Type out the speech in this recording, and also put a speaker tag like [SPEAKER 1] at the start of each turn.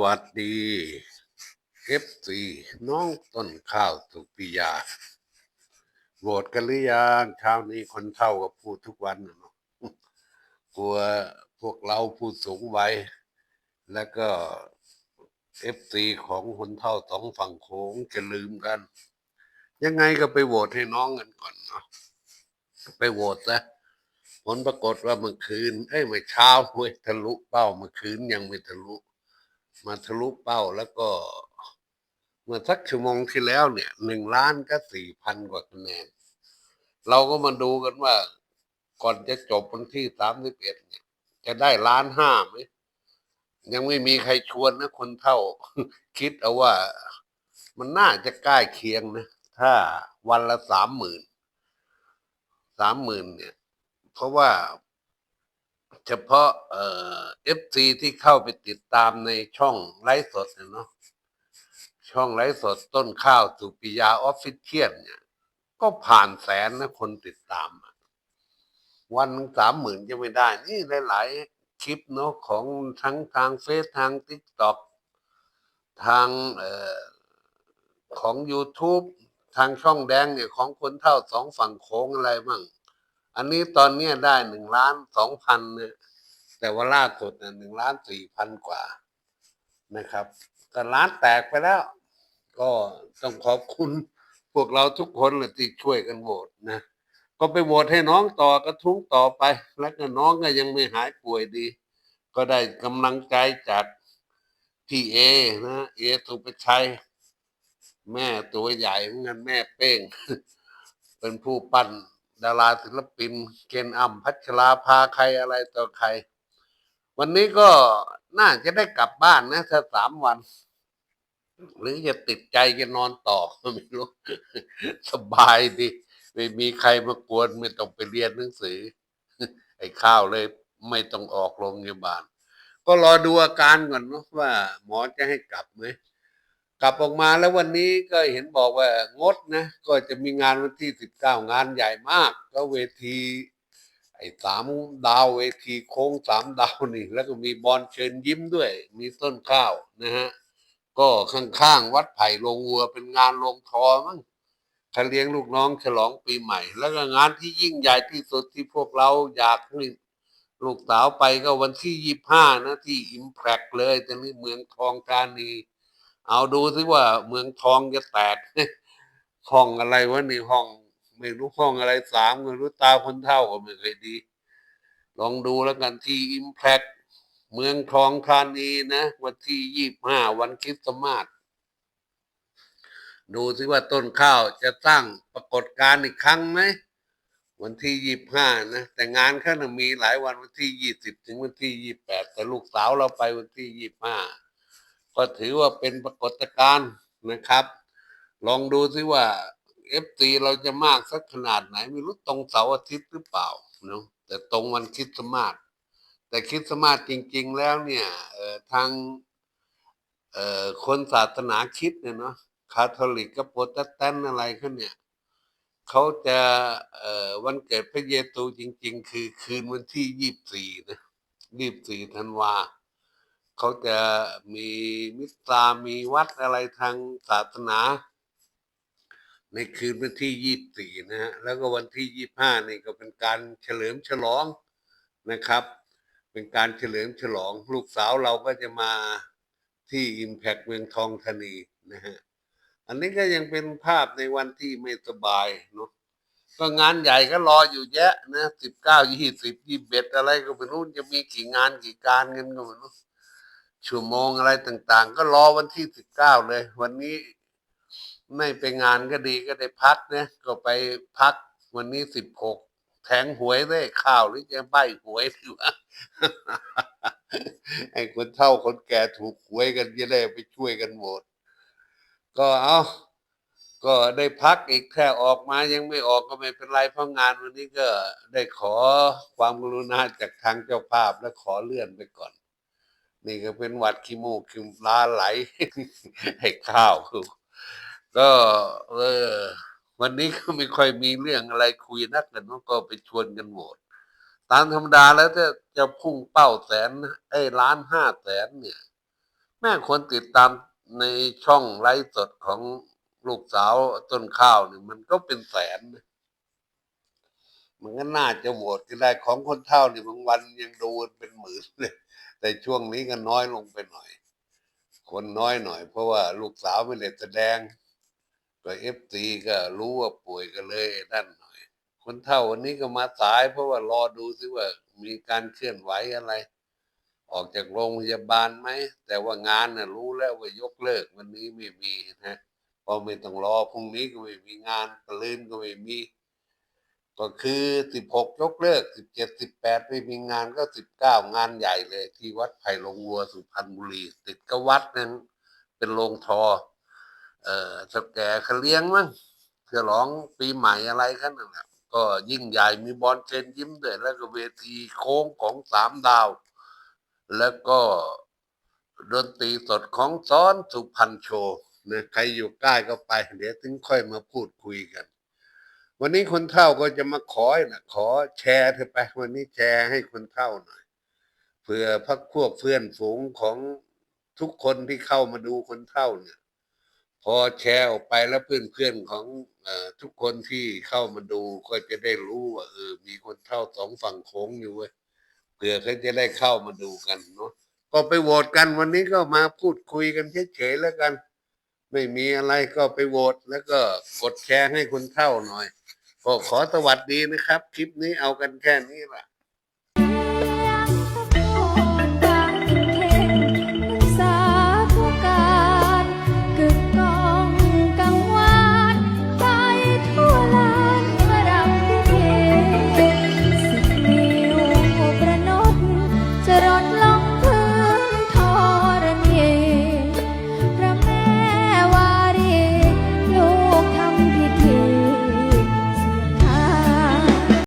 [SPEAKER 1] วัสดีเอฟซีน้องต้นข้าวสุปิยาโหวตกันหรือยังเช้านี้คนเท่าก็พูดทุกวันเนาะกลัวพวกเราผู้สูงวัยแล้วก็เอฟซีของคนเท่าสองฝั่งโค้งจะลืมกัน ยังไงก็ไปโหวตให้น้องกันก่อนเนาะไปโหวตซะผลปรากฏว่าเมื่อคืน เอ้ยเมื่อเช้าเว้ยทะลุเป้าเมื่อคืนยังไม่ทะลุ มาทะลุเป้าแล้วก็ เมื่อสักชั่วโมงที่แล้วเนี่ยหนึ่งล้านก็สี่พันกว่าคะแนน เราก็มาดูกันว่า ก่อนจะจบวันที่สามสิบเอ็ดเนี่ย จะได้ล้านห้าไหมยังไม่มีใครชวนนะคนเท่า คิดเอาว่ามันน่าจะใกล้เคียงนะ ถ้าวันละสามหมื่นสามหมื่นเนี่ย เพราะว่า เฉพาะเอ่อฟซีที่เข้าไปติดตามในช่องไลฟ์สดเนี่ยเนาะช่องไลฟ์สดต้นข้าวสุปิยาออฟฟิเชียลเนี่ย ก็ผ่านแสนนะคนติดตาม วันสามหมื่นจะไม่ได้ นี่หลาย ๆ คลิปเนาะของทั้งทางเฟซทางทิกตอกทางเอ่อของ YouTube ทางช่องแดงเนี่ยของคนเท่าสองฝั่งโค้งอะไรบ้าง อันนี้ตอนนี้ได้หนึ่งล้านสองพันเนี่ยแต่ว่าล่าสุดเนี่ยหนึ่งล้านสี่พันกว่านะครับก็ล้านแตกไปแล้ว ก็ต้องขอบคุณพวกเราทุกคนเลยที่ช่วยกันโหวตนะก็ไปโหวตให้น้องต่อกระทุ้งต่อไป แล้วก็น้องก็ยังไม่หายป่วยดี ก็ได้กำลังใจจากพี่เอนะเอสุปชัยแม่ตัวใหญ่เหมือนกันแม่เป้ง เป็นผู้ปั้น ดาราศิลปินเกณฑ์อ่ำพัชราภาใครอะไรต่อใคร วันนี้ก็น่าจะได้กลับบ้านนะถ้าสามวัน หรือจะติดใจจะนอนต่อไม่รู้ สบายดีไม่มีใครมากวนไม่ต้องไปเรียนหนังสือ ไอ้ข้าวเลยไม่ต้องออกโรงพยาบาล ก็รอดูอาการก่อนเนะว่า หมอจะให้กลับไหม กลับออกมาแล้ววันนี้ก็เห็นบอกว่างดนะ ก็จะมีงานวันที่สิบเก้างานใหญ่มาก ก็เวที ไอ้สามดาวเวทีโค้งสามดาวนี่ แล้วก็มีบอลเชิญยิ้มด้วย มีต้นข้าวนะฮะ ก็ข้างๆ วัดไผ่ลงวัวเป็นงานลงทอมั้งเขาเลี้ยงลูกน้องฉลองปีใหม่ แล้วก็งานที่ยิ่งใหญ่ที่สุดที่พวกเราอยากให้ลูกสาวไปก็วันที่ยี่ห้านะที่อิมแพกเลยตอนนี้เมืองทองธานี เอาดูสิว่าเมืองทองจะแตกห้องอะไรวะนี่ห้อง ไม่รู้ห้องอะไรสามไม่รู้ตาคนเท่าก็ไม่เคยดี ลองดูแล้วกันที่อิมแพกเมืองทองธานีนะวันที่ยี่ห้าวันคริสต์มาสดูสิว่าต้นข้าวจะสร้งปรากฏการณ์อีกครั้งไหมวันที่ยี่ห้านะแต่งานข้างหน้ามีหลายวันวันที่ยี่สิบถึงวันที่ยี่แปดแต่ลูกสาวเราไปวันที่ยี่ห้า ก็ถือว่าเป็นปรากฏการณ์นะครับ ลองดูซิว่าเอฟซีเราจะมากสักขนาดไหน ไม่รู้ตรงเสาร์อาทิตย์หรือเปล่าเนาะแต่ตรงวันคริสต์มาสแต่คริสต์มาสจริง ๆ แล้วเนี่ยทางคนศาสนาคิดเนี่ยเนาะคาทอลิกกับโปรเตสแตนต์อะไรเขาเนี่ยเขาจะวันเกิดพระเยซูจริง ๆ คือคืนวันที่ยี่สี่นะยี่สี่ธันวา เขาจะมีมิตรามีวัดอะไรทางศาสนา ในคืนวันที่ยี่สี่นะฮะแล้วก็วันที่ยี่ห้านี่ก็เป็นการเฉลิมฉลองนะครับ เป็นการเฉลิมฉลอง ลูกสาวเราก็จะมาที่อิมแพกเมืองทองธานีนะฮะอันนี้ก็ยังเป็นภาพในวันที่ไม่สบายเนาะก็งานใหญ่ก็รออยู่แยะนะสิบเก้ายี่สิบยี่สิบเอ็ดอะไรก็ไม่รู้จะมีกี่งานกี่การเงินก็ไม่รู้ ชั่วโมงอะไรต่างๆ ก็รอวันที่สิบเก้าเลย วันนี้ไม่ไปงานก็ดีก็ได้พักนะก็ไปพักวันนี้สิบหกแทงหวยได้ข้าวหรือจะใบหวยหรือว่าไอ้คนเฒ่าคนแก่ถูกหวยกันจะได้ไปช่วยกันโหวตก็เอาก็ได้พักอีกแค่ออกมายังไม่ออกก็ไม่เป็นไรเพราะงานวันนี้ก็ได้ขอความกรุณาจากทางเจ้าภาพและขอเลื่อนไปก่อน นี่ก็เป็นหวัดขี้มูกขี้ลาไหลให้ข้าวก็เออวันนี้ก็ไม่ค่อยมีเรื่องอะไรคุยนักกันก็ไปชวนกันโหวตตามธรรมดาแล้วถ้าจะพุ่งเป้าแสนไอ้ล้านห้าแสนเนี่ย แม่คนติดตามในช่องไลฟ์สดของลูกสาวต้นข้าวเนี่ยมันก็เป็นแสน มันก็น่าจะโหวตก็ได้ของคนเท่านี่บางวันยังดูกันเป็นหมื่นเลย แต่ช่วงนี้ก็น้อยลงไปหน่อย คนน้อยหน่อย เพราะว่าลูกสาวไม่ได้แสดง ก็เอฟซีก็รู้ว่าป่วยก็เลยนั่นหน่อย คนเท่าวันนี้ก็มาสาย เพราะว่ารอดูซิว่ามีการเคลื่อนไหวอะไร ออกจากโรงพยาบาลไหม แต่ว่างานน่ะรู้แล้วว่ายกเลิกวันนี้ไม่มีนะเพอไม่ต้องรอพรุ่งนี้ก็ไม่มีงานปลืนก็ไม่มี ก็คือสิบหกยกเลิกสิบเจ็ดสิบแปดไม่มีงานก็สิบเก้างานใหญ่เลยที่วัดไผ่ลงวัวสุพรรณบุรีติดกับวัดนั้น เป็นโรงทอ เอ่อสแก่เขาเลี้ยงมั้งฉลองปีใหม่อะไรกันนั่นแหละก็ยิ่งใหญ่มีบอลเชนยิ้มด้วยแล้วก็เวทีโค้งของสามดาว แล้วก็ดนตรีสดของซ้อนสุพรรณโชว์นะใครอยู่ใกล้ก็ไป เดี๋ยวถึงค่อยมาพูดคุยกัน วันนี้คนเฒ่าก็จะมาขอนะขอแชร์เถอะไป วันนี้แชร์ให้คนเฒ่าหน่อยเพื่อพักพวกเพื่อนฝูงของทุกคนที่เข้ามาดูคนเฒ่าเนี่ย พอแชร์ออกไปแล้วเพื่อนๆของเออทุกคนที่เข้ามาดูก็จะได้รู้ว่าเออมีคนเฒ่าสองฝั่งโค้งอยู่เว้ยเผื่อเขาจะได้เข้ามาดูกันเนาะก็ไปโหวตกันวันนี้ก็มาพูดคุยกันเฉยๆแล้วกัน ไม่มีอะไรก็ไปโหวตแล้วก็กดแชร์ให้คนเฒ่าหน่อย ก็ขอสวัสดีนะครับ คลิปนี้เอากันแค่นี้ละ